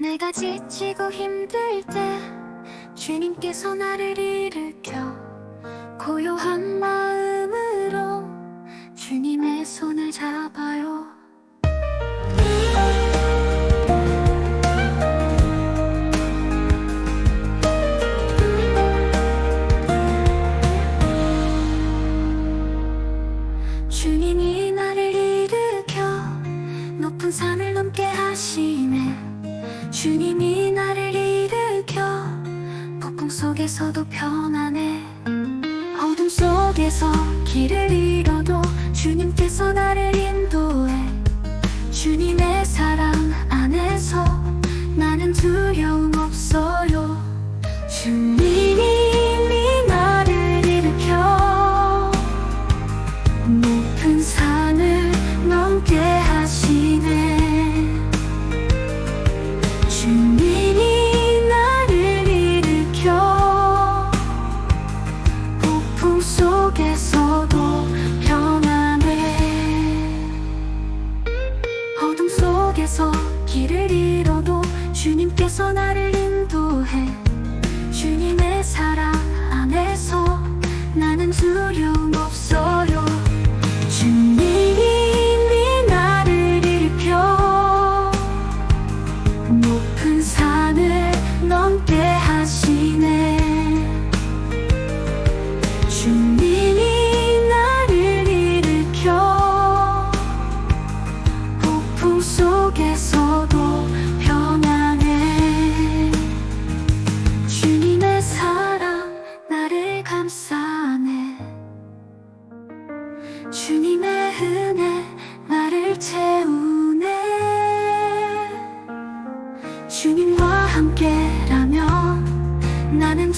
내가 지치고 힘들 때 주님께서 나를 일으켜 고요한 마음으로 주님의 손을 잡아요. 주님이 나를 일으켜 높은 산을 넘게 하시네 주님이 나를 일으켜 폭풍 속에서도 편안해. 어둠 속에서 길을 잃어도 주님께서 나를 인도해 폭풍 속에서도 편안해. 어둠 속에서 길을 잃어도 주님께서 나를 인도해 주님의 은혜 나를 채우네. 주님과 함께라면 나는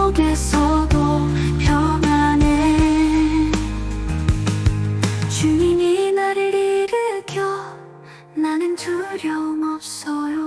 속에서도 편안해. 주님이 나를 일으켜 나는 두려움 없어요